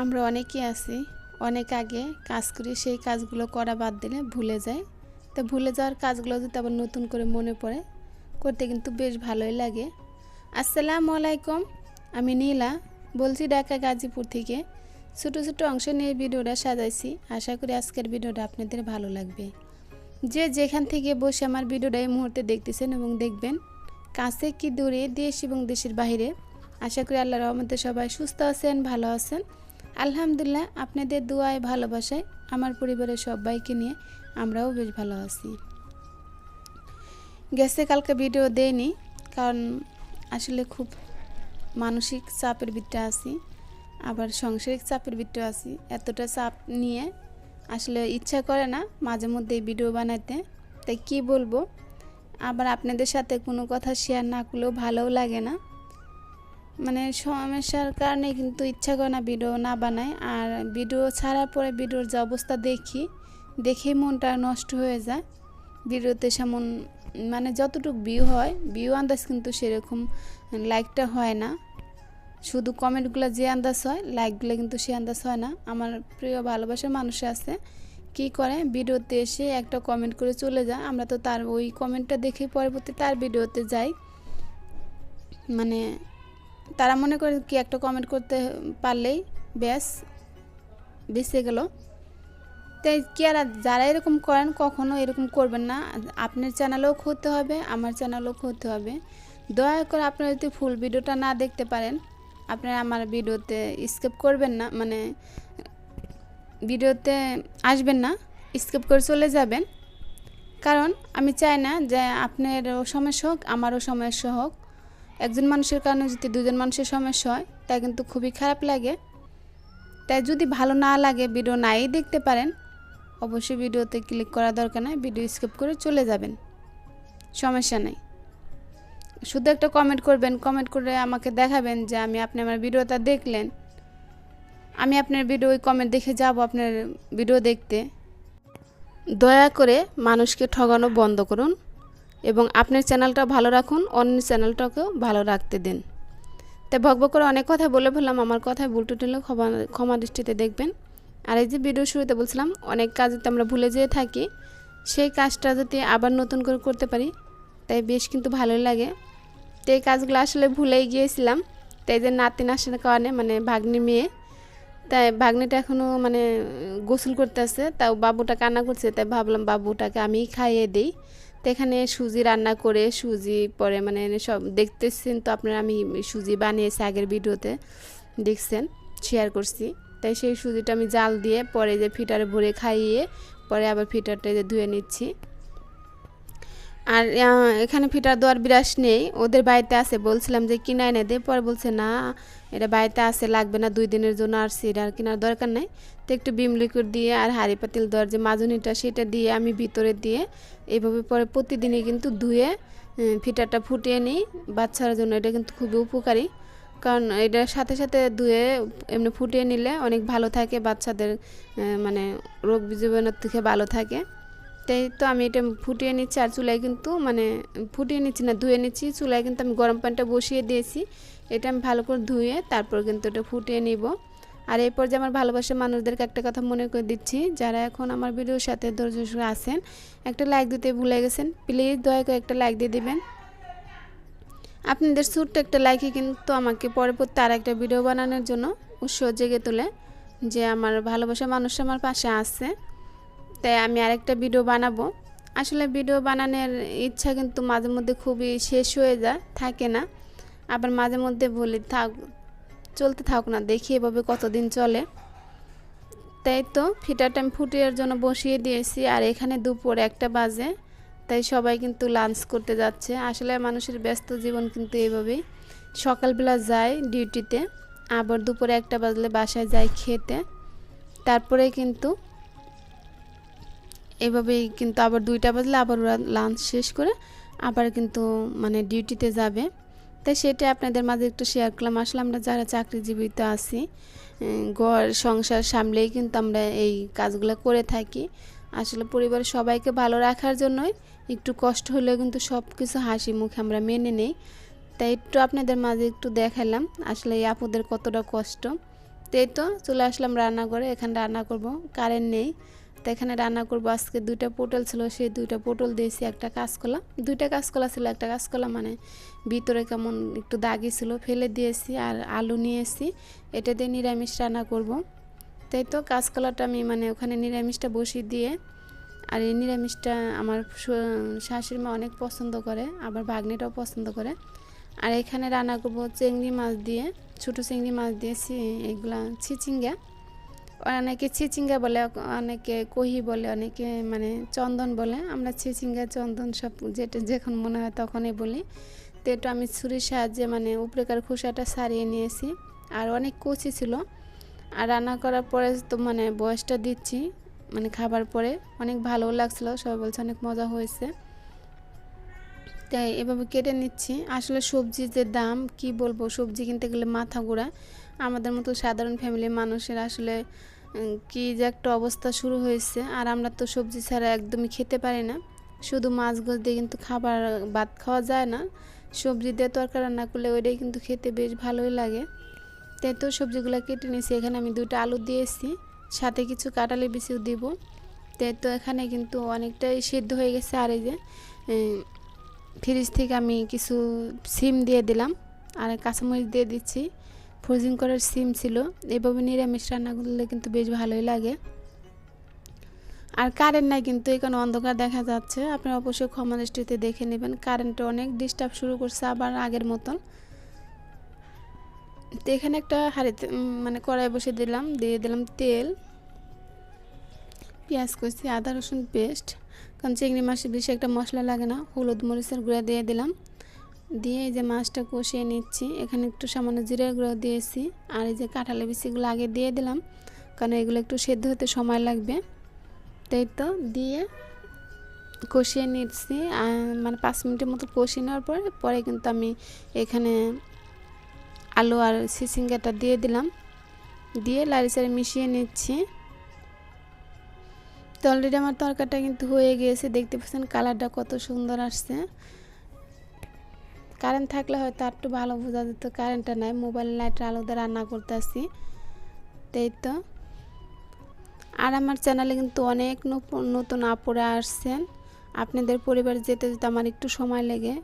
আমরা অনেকেই আছি, অনেক আগে কাজ করি, সেই কাজগুলো করা বাদ দিলে ভুলে যায় তো ভুলে যাওয়ার কাজগুলো যদি আবার নতুন করে মনে পড়ে, করতে কিন্তু বেশ ভালোই লাগে। আসসালামু আলাইকুম, আমি নীলা, বলছি ঢাকা গাজীপুর থেকে। ছোটো ছোটো অংশ নিয়ে ভিডিওটা সাজাইছি, আশা করি আজকের ভিডিওটা আপনাদের ভালো লাগবে। যে যেখান থেকে বসে আমার ভিডিওটা এই মুহূর্তে দেখতেছেন এবং দেখবেন, কাছে কি দূরে দেশ এবং দেশের বাইরে আশা করি আল্লাহ রহমতে সবাই সুস্থ আছেন, ভালো আছেন। আলহামদুলিল্লাহ, আপনাদের দোয়ায় ভালোবাসায়, আমার পরিবারের সবাইকে নিয়ে আমরাও বেশ ভালো আছি। গেছে, কালকে ভিডিও দেয়নি কারণ আসলে খুব মানসিক চাপের ভিতরে আছি, আবার সাংসারিক চাপের ভিতরে আছি। এতটা চাপ নিয়ে আসলে ইচ্ছা করে না মাঝে মধ্যে ভিডিও বানাতে তাই কি বলব? আবার আপনাদের সাথে কোনো কথা শেয়ার না করলেও ভালোও লাগে না। মানে সমস্যার কারণে কিন্তু ইচ্ছা করে না ভিডিও না বানাই আর ভিডিও ছাড়ার পরে ভিডিওর যে অবস্থা দেখি দেখেই মনটা নষ্ট হয়ে যায়। ভিডিওতে সেমন মানে যতটুকু ভিউ হয় ভিউ আন্দাজ কিন্তু সেরকম লাইকটা হয় না। শুধু কমেন্টগুলো যে আন্দাজ হয় লাইকগুলো কিন্তু সে আন্দাজ হয় না। আমার প্রিয় ভালোবাসার মানুষ আছে, কি করে? ভিডিওতে এসে একটা কমেন্ট করে চলে যায়। আমরা তো তার ওই কমেন্টটা দেখে পরবর্তী তার ভিডিওতে যাই। মানে তারা মনে করে কি একটা কমেন্ট করতে পারলেই ব্যাস, বেঁচে গেল। তাই কি আর যারা এরকম করেন কখনো এরকম করবেন না। আপনার চ্যানেলেও ক্ষতি হবে, আমার চ্যানেলও ক্ষতি হবে। দয়া করে আপনারা যদি ফুল ভিডিওটা না দেখতে পারেন, আপনারা আমার ভিডিওতে স্কিপ করবেন না মানে ভিডিওতে আসবেন না স্কিপ করে চলে যাবেন। কারণ আমি চাই না যে আপনারও সমস্যা হোক, আমারও সমস্যা হোক। একজন মানুষের কারণে যদি দুজন মানুষের সমস্যা হয় তা কিন্তু খুবই খারাপ লাগে। তাই যদি ভালো না লাগে ভিডিও নাই দেখতে পারেন, অবশ্যই ভিডিওতে ক্লিক করা দরকার নাই, ভিডিও স্কিপ করে চলে যাবেন। সমস্যা নেই। শুধু একটা কমেন্ট করবেন কমেন্ট করে আমাকে দেখাবেন যে আমি আপনি আমার ভিডিওটা দেখলেন। আমি আপনার ভিডিও ওই কমেন্ট দেখে যাব আপনার ভিডিও দেখতে। দয়া করে মানুষকে ঠগানো বন্ধ করুন। এবং আপনার চ্যানেলটা ভালো রাখুন অন্য চ্যানেলটাকেও ভালো রাখতে দিন। তাই ভকভক করে অনেক কথা বলে ফেললাম, আমার কথায় ভুল টুটলে ক্ষমা ক্ষমা দৃষ্টিতে দেখবেন। আর এই যে ভিডিও শুরুতে বলছিলাম, অনেক কাজ যদি আমরা ভুলে যেয়ে থাকি, সেই কাজটা যদি আবার নতুন করে করতে পারি, তাই বেশ কিন্তু ভালোই লাগে। তো এই কাজগুলো আসলে ভুলেই গিয়েছিলাম, তাই যে নাতিন আসার কারণে মানে ভাগ্নি মেয়ে, তাই ভাগ্নিটা এখনও মানে গোসল করতে আছে তাও বাবুটা কান্না করছে, তাই ভাবলাম বাবুটাকে আমি খাইয়ে দিই। তো এখানে সুজি রান্না করে সুজি পরে মানে সব দেখতেছেন তো আপনারা আমি সুজি বানিয়েছি আগের ভিডিওতে, দেখছেন শেয়ার করছি। তাই সেই সুজিটা আমি জাল দিয়ে পরে যে ফিটারে ভরে খাইয়ে পরে আবার ফিটারটা যে ধুয়ে নিচ্ছি। আর এখানে ফিটার দেওয়ার বিরাস নেই। ওদের বাড়িতে আছে, বলছিলাম যে কিনা এনে দে, পরে বলছে, না, এটা বাড়িতে আছে, লাগবে না, দুই দিনের জন্য আর সেটা আর কেনার দরকার নেই। তো একটু বিম লিকুইড দিয়ে আর হাঁড়ি পাতিল দেওয়ার যে মাজুনিটা, সেটা দিয়ে আমি ভিতরে দিয়ে এইভাবে পরে প্রতিদিনই কিন্তু ধুয়ে ফিটারটা ফুটিয়ে নিই। বাচ্চার জন্য এটা কিন্তু খুবই উপকারী, কারণ এটার সাথে সাথে ধুয়ে এমনি ফুটিয়ে নিলে অনেক ভালো থাকে, বাচ্চাদের মানে রোগ জীবাণুর থেকে ভালো থাকে। তাই তো আমি এটা ফুটিয়ে নিচ্ছি আর চুলায় কিন্তু মানে ফুটিয়ে নিচ্ছি না, ধুয়ে নিচ্ছি। চুলায় কিন্তু আমি গরম পানিটা বসিয়ে দিয়েছি। এটা আমি ভালো করে ধুয়ে তারপর কিন্তু এটা ফুটিয়ে নিব। আর এই পর্যায়ে আমার ভালোবাসার মানুষদেরকে একটা কথা মনে করে দিচ্ছি, যারা এখন আমার ভিডিওর সাথে ধৈর্য আছেন, একটা লাইক দিতে ভুলে গেছেন প্লিজ দয়া করে একটা লাইক দিয়ে দিবেন। আপনাদের ছোট্ট একটা লাইকে কিন্তু আমাকে পরবর্তী আর একটা ভিডিও বানানোর জন্য উৎসাহ জেগে তোলে, যে আমার ভালোবাসা মানুষ আমার পাশে আছে। তাই আমি আরেকটা ভিডিও বানাবো। আসলে ভিডিও বানানোর ইচ্ছা কিন্তু মাঝে মধ্যে খুবই শেষ হয়ে যায়, থাকে না। আবার মাঝে মধ্যে বলি, থাক, চলতে থাক না, দেখি এভাবে কতদিন চলে। তাই তো ফিটারটা আমি ফুটিয়ার জন্য বসিয়ে দিয়েছি, আর এখানে দুপুর একটা বাজে, তাই সবাই কিন্তু লাঞ্চ করতে যাচ্ছে। আসলে মানুষের ব্যস্ত জীবন কিন্তু এইভাবেই সকালবেলা যায় ডিউটিতে আবার দুপুরে একটা বাজলে বাসায় যায় খেতে। তারপরে কিন্তু এভাবেই কিন্তু আবার দুইটা বাজলে আবার ওরা লাঞ্চ শেষ করে আবার কিন্তু মানে ডিউটিতে যাবে। তাই সেটা আপনাদের মাঝে একটু শেয়ার করলাম। আসলে আমরা যারা চাকরিজীবিত আছি ঘর, সংসার সামলেই কিন্তু আমরা এই কাজগুলো করে থাকি। আসলে পরিবারের সবাইকে ভালো রাখার জন্যই একটু কষ্ট হলেও কিন্তু সব কিছু হাসি মুখে আমরা মেনে নেই। তাই একটু আপনাদের মাঝে একটু দেখালাম, আসলে এই আপুদের কতটা কষ্ট। তাই তো চলে আসলাম রান্না করে এখানে রান্না করব কারেন্ট নেই। তো এখানে রান্না করব। আজকে দুইটা পটল ছিল, সেই দুইটা পটল দিয়েছি একটা কাঁচকলা। দুইটা কাঁচকলা ছিল, একটা কাঁচকলা মানে ভিতরে কেমন একটু দাগি ছিল, ফেলে দিয়েছি আর আলু নিয়ে নিয়েছি এটা দিয়ে নিরামিষ রান্না করব। তাই তো কাঁচকলাটা আমি মানে ওখানে নিরামিষটা বসিয়ে দিয়ে আর এই নিরামিষটা আমার শাশুড়ি মা অনেক পছন্দ করে, আবার ভাগ্নিটাও পছন্দ করে। আর এখানে রান্না করব চিংড়ি মাছ দিয়ে, ছোটো চিংড়ি মাছ দিয়েছি এগুলা চিচিঙ্গা অনেকে চিচিঙ্গা বলে, অনেকে কহি বলে, অনেকে মানে চন্দন বলে। আমরা চিচিঙ্গা চন্দন সব যেটা যখন মনে হয় তখনই বলি। তো এটা আমি ছুরির সাহায্যে মানে উপরেকার খোসাটা সারিয়ে নিয়েছি। আর অনেক কচি ছিল। আর রান্না করার পরে তো মানে বয়সটা দিচ্ছি মানে খাবার পরে। অনেক ভালো লাগছিল, সবাই বলছে অনেক মজা হয়েছে। তাই এভাবে কেটে নিচ্ছি। আসলে সবজির যে দাম, কি বলব, সবজি কিনতে গেলে মাথা ঘোরা। আমাদের মতো সাধারণ ফ্যামিলির মানুষের আসলে কি যে একটা অবস্থা শুরু হয়েছে। আর আমরা তো সবজি ছাড়া একদমই খেতে পারি না। শুধু মাছ গোছ দিয়ে কিন্তু খাবার, ভাত খাওয়া যায় না। সবজি দিয়ে তরকারি রান্না করলে ওইটাই কিন্তু খেতে বেশ ভালোই লাগে। তাই তো সবজিগুলো কেটে নিয়েছি। এখানে আমি দুটো আলু দিয়েছি। সাথে কিছু কাটালি বিচিও দিব। তাই তো এখানে কিন্তু অনেকটাই সিদ্ধ হয়ে গেছে। আর এই যে ফ্রিজ থেকে আমি কিছু সিম দিয়ে দিলাম। আর কাঁচামরিচ দিয়ে দিচ্ছি। ফ্রোজিং করার সিম ছিল। এভাবে নিরামিষ রান্না করলে কিন্তু বেশ ভালোই লাগে। আর কারেন্ট নাই কিন্তু, এখানে অন্ধকার দেখা যাচ্ছে। আপনারা অবশ্যই ক্ষমা দৃষ্টিতে দেখে নেবেন কারেন্টটা অনেক ডিস্টার্ব শুরু করছে আবার আগের মতন। তো এখানে একটা হাঁড়িতে মানে কড়াই বসে দিলাম, দিয়ে দিলাম তেল, পেঁয়াজ কুচি, আদা রসুন পেস্ট কারণ চিংড়ি মাছে বেশি একটা মশলা লাগে না, হলুদ মরিচের গুঁড়া দিয়ে দিলাম। দিয়ে এই যে মাছটা কষিয়ে নিচ্ছি। এখানে একটু সামান্য জিরের গুঁড়ো দিয়েছি। আর এই যে কাঁঠালি বিচিগুলো আগে দিয়ে দিলাম, কারণ এগুলো একটু সেদ্ধ হতে সময় লাগবে। তাই তো দিয়ে কষিয়ে নিচ্ছি। মানে পাঁচ মিনিটের মতো কষিয়ে নেওয়ার পরে পরে কিন্তু আমি এখানে আলু আর সিসিঙ্গাটা দিয়ে দিলাম। দিয়ে চাড়ি মিশিয়ে নিচ্ছি। তো অলরেডি আমার তরকারিটা কিন্তু হয়ে গিয়েছে। দেখতে পাচ্ছেন কালারটা কত সুন্দর আসছে। কারেন্ট থাকলে হয়তো আর একটু ভালো বোঝা যেত, কারেন্টটা নাই, মোবাইল লাইটের আলোতে রান্না করতেছি। তাই তো। আর আমার চ্যানেলে কিন্তু অনেক নতুন আপুরা আসছেন। আপনাদের পরিবার যেতে যেতে আমার একটু সময় লেগে,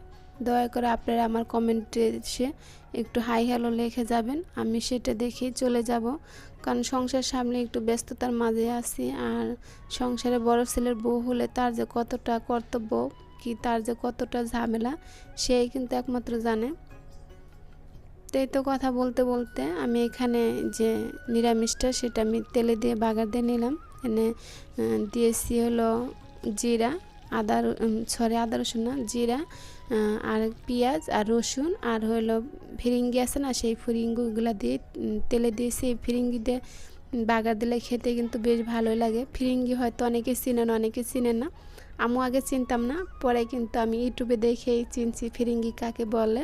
দয়া করে আপনারা আমার কমেন্টে এসে একটু হাই হ্যালো লিখে যাবেন, আমি সেটা দেখেই চলে যাব। কারণ সংসার সামনে একটু ব্যস্ততার মাঝে আছি, আর সংসারে বড় ছেলের বউ হলে তার যে কতটা কর্তব্য কি তার যে কতটা ঝামেলা সেই কিন্তু একমাত্র জানে। তাই তো কথা বলতে বলতে আমি এখানে যে নিরামিষটা সেটা আমি তেলে দিয়ে বাগার দিয়ে নিলাম। এনে দিয়েছি হলো জিরা, আদা সরি আদা রসুন না, জিরা আর পেঁয়াজ আর রসুন আর হলো ফিরিঙ্গি আছে না, সেই ফিরিঙ্গিগুলো দিয়ে তেলে দিয়েছি এই ফিরিঙ্গি দিয়ে বাগার দিলে খেতে কিন্তু বেশ ভালোই লাগে। ফিরিঙ্গি হয়তো অনেকে চিনেন অনেকে চিনেন না। আমিও আগে চিনতাম না, পরে কিন্তু আমি ইউটিউবে দেখেই চিনছি ফিরিঙ্গি কাকে বলে।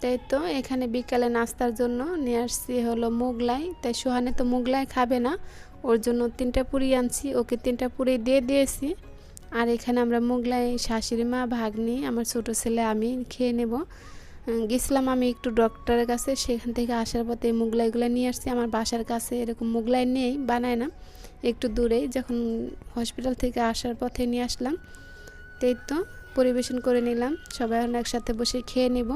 তাই তো এখানে বিকালে নাস্তার জন্য নিয়ে আসছি হলো মোগলাই। তাই সোহানে তো মোগলাই খাবে না, ওর জন্য তিনটা পুরি আনছি, ওকে তিনটা পুরি দিয়ে দিয়েছি। আর এখানে আমরা মোগলাই শাশুড়ি মা, ভাগ্নি, আমার ছোট ছেলে আমি খেয়ে নেব। গেছিলাম আমি একটু ডক্টরের কাছে, সেখান থেকে আসার পথে মোগলাইগুলো নিয়ে আসছি। আমার বাসার কাছে এরকম মোগলাই নেই, বানায় না। একটু দূরেই যখন হসপিটাল থেকে আসার পথে নিয়ে আসলাম, তাই তো পরিবেশন করে নিলাম। সবাই এখন একসাথে বসে খেয়ে নেব।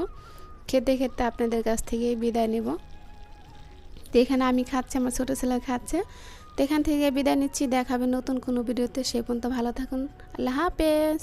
খেতে খেতে আপনাদের কাছ থেকে বিদায় নেব। তো এখানে আমি খাচ্ছি, আমার ছোটো ছেলে খাচ্ছে। তো এখান থেকে বিদায় নিচ্ছি। দেখাবে নতুন কোনো ভিডিওতে। সে পর্যন্ত ভালো থাকুন। আল্লাহ হাফেজ।